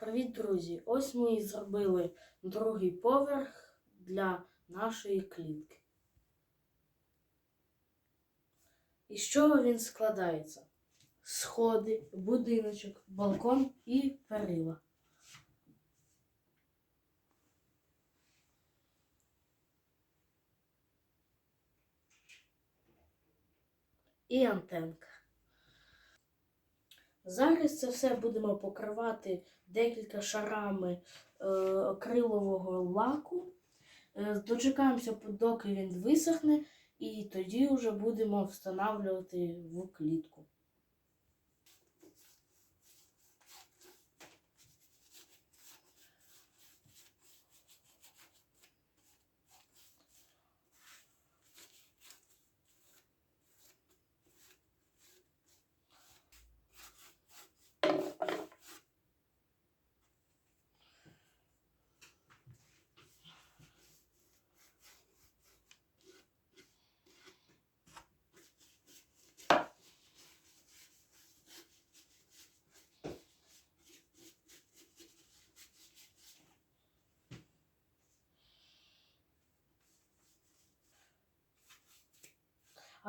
Привіт, друзі! Ось ми і зробили другий поверх для нашої клітки. Із чого він складається? Сходи, будиночок, балкон і перила. І антенка. Зараз це все будемо покривати декілька шарами е, акрилового лаку. Е, дочекаємося, доки він висохне, і тоді вже будемо встановлювати в клітку.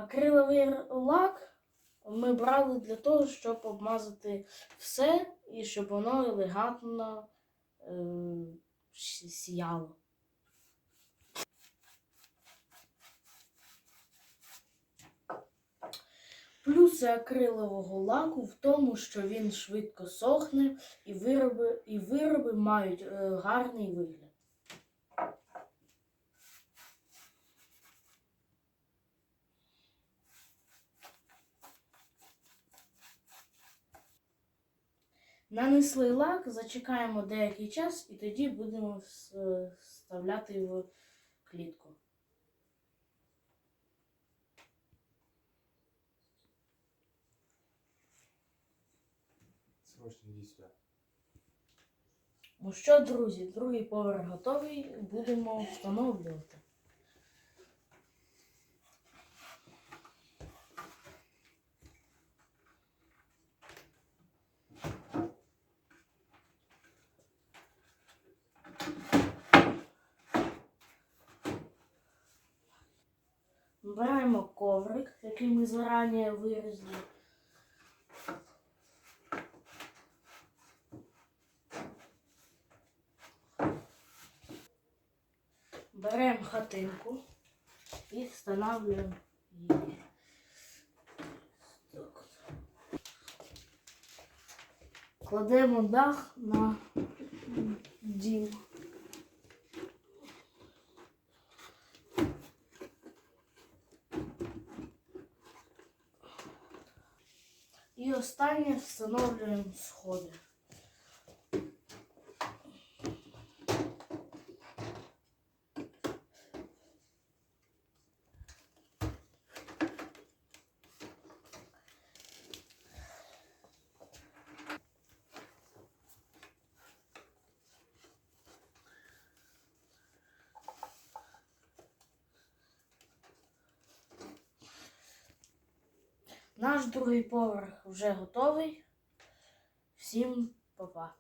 Акриловий лак ми брали для того, щоб обмазати все і щоб воно елегантно е, сіяло. Плюси акрилового лаку в тому, що він швидко сохне і вироби, і вироби мають е, гарний вигляд. Нанесли лак, зачекаємо деякий час і тоді будемо вставляти в клітку. Срочно. Ну що, друзі, другий поверх готовий, будемо встановлювати. Беремо коврик, який ми зарані вирізали. Беремо хатинку і встановлюємо її. Кладемо дах на дім. І останнє встановлюємо сходи. Наш другий поверх вже готовий. Всім па-па.